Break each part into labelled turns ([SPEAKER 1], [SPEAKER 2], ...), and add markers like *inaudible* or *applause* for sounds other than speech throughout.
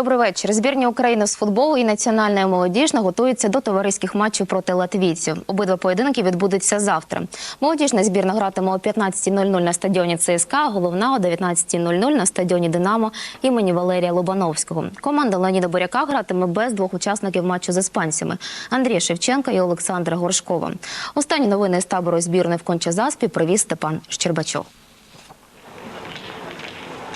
[SPEAKER 1] Добрий вечір. Збірні України з футболу і національна молодіжна готуються до товариських матчів проти латвійців. Обидва поєдинки відбудуться завтра. Молодіжна збірна гратиме о 15.00 на стадіоні ЦСКА, головна о 19.00 на стадіоні Динамо імені Валерія Лобановського. Команда Леоніда Боряка гратиме без двох учасників матчу з іспанцями Андрія Шевченка і Олександра Горшкова. Останні новини з табору збірної в Кончазаспі привіз Степан Щербачов.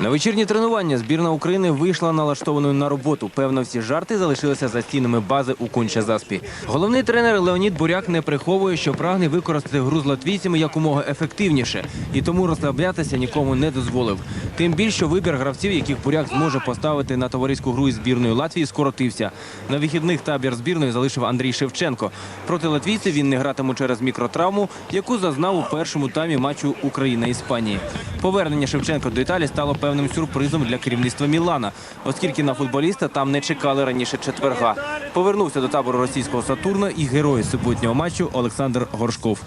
[SPEAKER 2] На вечірні тренування збірна України вийшла налаштованою на роботу. Певно, всі жарти залишилися за стінами бази у Конча-Заспі. Головний тренер Леонід Буряк не приховує, що прагне використати гру з латвійцями якомога ефективніше, і тому розслаблятися нікому не дозволив. Тим більше вибір гравців, яких Буряк зможе поставити на товариську гру із збірною Латвії, скоротився. На вихідних табір збірної залишив Андрій Шевченко. Проти латвійців він не гратиме через мікротравму, яку зазнав у першому таймі матчу Україна-Іспанії. Повернення Шевченка до Італії стало певним сюрпризом для керівництва Мілана, оскільки на футболіста там не чекали раніше четверга. Повернувся до табору російського Сатурна і герой суботнього матчу Олександр Горшков.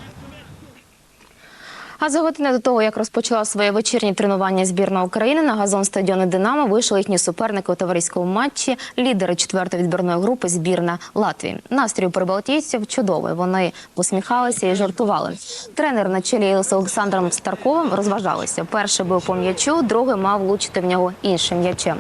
[SPEAKER 1] А за годину до того, як розпочала своє вечірнє тренування збірна України, на газон стадіону Динамо вийшли їхні суперники у товариському матчі. Лідери четвертої відбірної групи збірна Латвії. Настрій у прибалтійців чудовий. Вони посміхалися і жартували. Тренер на чолі з Олександром Старковим розважалися. Перший був по м'ячу, другий мав влучити в нього іншим м'ячем.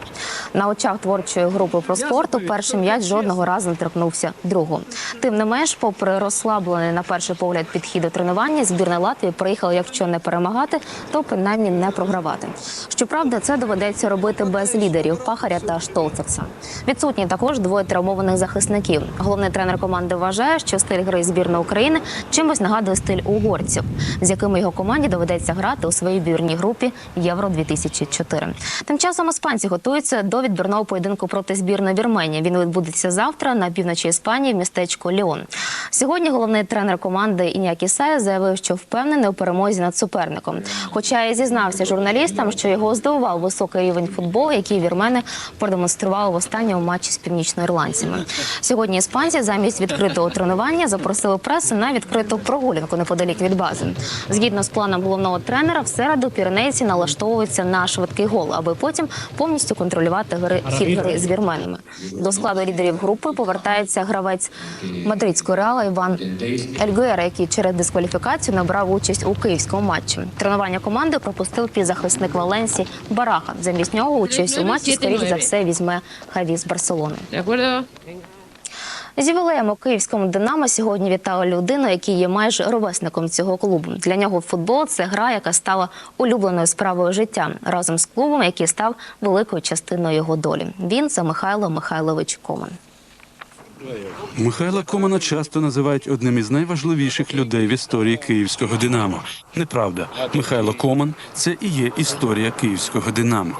[SPEAKER 1] На очах творчої групи про спорту перший м'яч жодного разу не торкнувся другого. Тим не менш, попри розслаблений на перший погляд підхід до тренування, збірна Латвії приїхала, якщо не перемагати, то принаймні не програвати. Щоправда, це доведеться робити без лідерів Пахаря та Штолцевса. Відсутні також двоє травмованих захисників. Головний тренер команди вважає, що стиль гри збірної України чимось нагадує стиль угорців, з якими його команді доведеться грати у своїй збірній групі Євро 2004 Тим часом іспанці готуються до відбірного поєдинку проти збірної Вірменії. Він відбудеться завтра на півночі Іспанії в містечку Ліон. Сьогодні головний тренер команди Ініакі Сая заявив, що впевнений у перемозі над суперником. Хоча і зізнався журналістам, що його здивував високий рівень футболу, який вірмени продемонстрували в останньому матчі з північноірландцями. Сьогодні іспанці замість відкритого тренування запросили пресу на відкриту прогулянку неподалік від бази. Згідно з планом головного тренера, в середу піренейці налаштовуються на швидкий гол, аби потім повністю контролювати гри хід гри з вірменами. До складу лідерів групи повертається гравець мадридського реала Іван Ельгуера, який через дискваліфікацію набрав участь у київському матчі. Тренування команди пропустив півзахисник Валенсі Бараха. Замість нього участь у матчі скоріш за все візьме Хаві з Барселони. З ювілеєм у київському Динамо сьогодні вітали людину, який є майже ровесником цього клубу. Для нього футбол це гра, яка стала улюбленою справою життя разом з клубом, який став великою частиною його долі. Він це Михайло Михайлович Коман.
[SPEAKER 3] Михайла Комана часто називають одним із найважливіших людей в історії київського Динамо. Неправда, Михайло Коман це і є історія київського Динамо.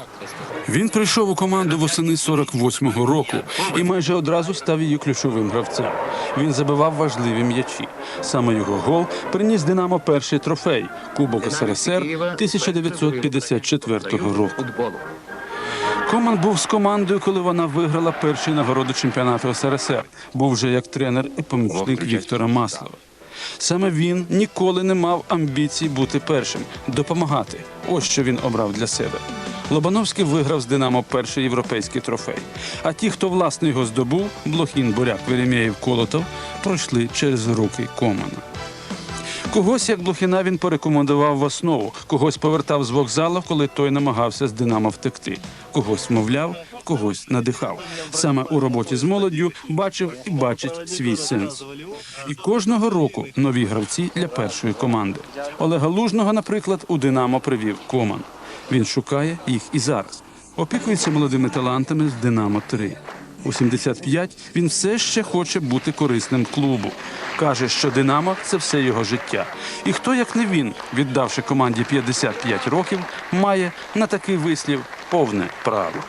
[SPEAKER 3] Він прийшов у команду восени 48-го року і майже одразу став її ключовим гравцем. Він забивав важливі м'ячі. Саме його гол приніс Динамо перший трофей Кубок СРСР 1954 року. Коман був з командою, коли вона виграла перші нагороди чемпіонату СРСР. Був вже як тренер і помічник Віктора Маслова. Саме він ніколи не мав амбіцій бути першим, допомагати. Ось що він обрав для себе. Лобановський виграв з Динамо перший європейський трофей. А ті, хто власне його здобув, Блохін, Буряк, Веремєєв, Колотов, пройшли через руки Комана. Когось, як Блохіна, він порекомендував в основу, когось повертав з вокзалу, коли той намагався з Динамо втекти. Когось мовляв, когось надихав. Саме у роботі з молоддю бачив і бачить свій сенс. І кожного року нові гравці для першої команди. Олега Лужного, наприклад, у Динамо привів Коман. Він шукає їх і зараз. Опікується молодими талантами з Динамо 3 у 75 він все ще хоче бути корисним клубу. Каже, що Динамо це все його життя. І хто, як не він, віддавши команді 55 років, має на такий вислів повне право.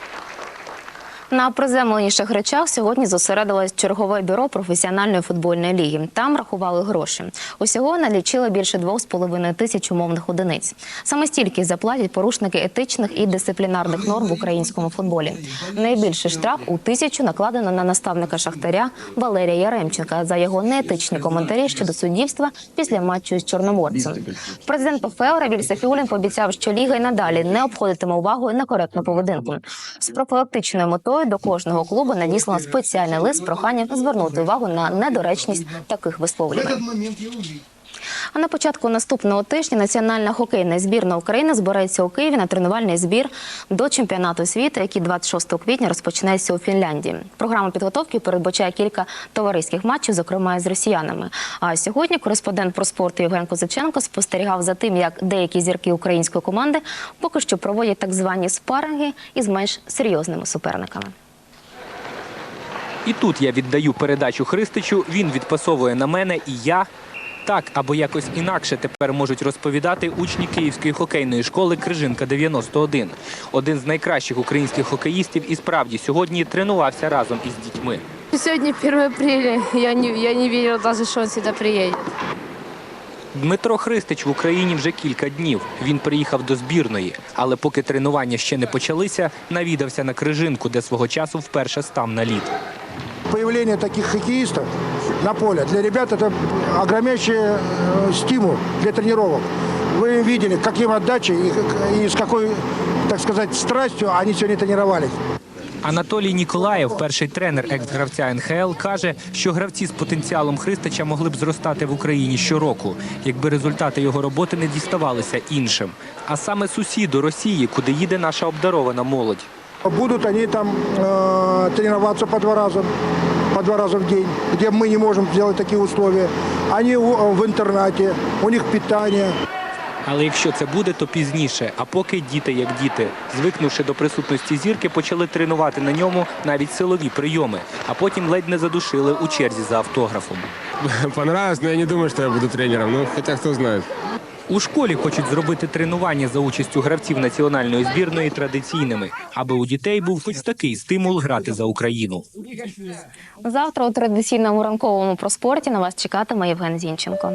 [SPEAKER 1] На приземленіших речах сьогодні зосередилось чергове бюро професіональної футбольної ліги. Там рахували гроші. Усього налічили більше 2,5 тисяч умовних одиниць. Саме стільки заплатять порушники етичних і дисциплінарних норм в українському футболі. Найбільший штраф у тисячу накладено на наставника Шахтаря Валерія Яремченка за його неетичні коментарі щодо суддівства після матчу з Чорноморцем. Президент ПФЛ Равіль Сафіулін пообіцяв, що ліга й надалі не обходитиме увагою на коректну поведінку. З профілактичною метою якою до кожного клубу надіслано спеціальний лист з проханням звернути увагу на недоречність таких висловлювань. А на початку наступного тижня національна хокейна збірна України збереться у Києві на тренувальний збір до чемпіонату світу, який 26 квітня розпочнеться у Фінляндії. Програма підготовки передбачає кілька товариських матчів, зокрема з росіянами. А сьогодні кореспондент про спорт Євген Козаченко спостерігав за тим, як деякі зірки української команди поки що проводять так звані спаринги із менш серйозними суперниками.
[SPEAKER 4] І тут я віддаю передачу Христичу, він відпасовує на мене, і я так або якось інакше тепер можуть розповідати учні Київської хокейної школи Крижинка 91. Один з найкращих українських хокеїстів і справді сьогодні тренувався разом із дітьми.
[SPEAKER 5] Сегодня 1 апреля. Я не, я не верила даже, что он сюда приедет.
[SPEAKER 4] Дмитро Христич в Україні вже кілька днів. Він приїхав до збірної, але поки тренування ще не почалися, навідався на Крижинку, де свого часу вперше став на лід
[SPEAKER 6] Появление таких хоккеистов на поле для ребят это огромнейший э, стимул для тренировок. Вы видели, каким отдачей и, как- и с какой, так сказать, страстью они сегодня тренировались.
[SPEAKER 4] Анатолій Ніколаєв, перший тренер екс-гравця НХЛ, каже, що гравці з потенціалом Христича могли б зростати в Україні щороку, якби результати його роботи не діставалися іншим. А саме сусіду Росії, куди їде наша обдарована молодь.
[SPEAKER 6] Будут они там э, тренироваться по два раза, по два раза в день, где мы не можем сделать такие условия. Они у- в интернате, у них питание.
[SPEAKER 4] Але якщо це буде, то пізніше. А поки діти як діти, звикнувши до присутності зірки, почали тренувати на ньому навіть силові прийоми, а потім ледь не задушили у черзі за автографом. *laughs*
[SPEAKER 7] Понравилось, но я не думаю, что я буду тренером. Ну, хотя кто знает.
[SPEAKER 4] У школі хочуть зробити тренування за участю гравців національної збірної традиційними, аби у дітей був хоч такий стимул грати за Україну.
[SPEAKER 1] Завтра у традиційному ранковому проспорті на вас чекатиме Євген Зінченко.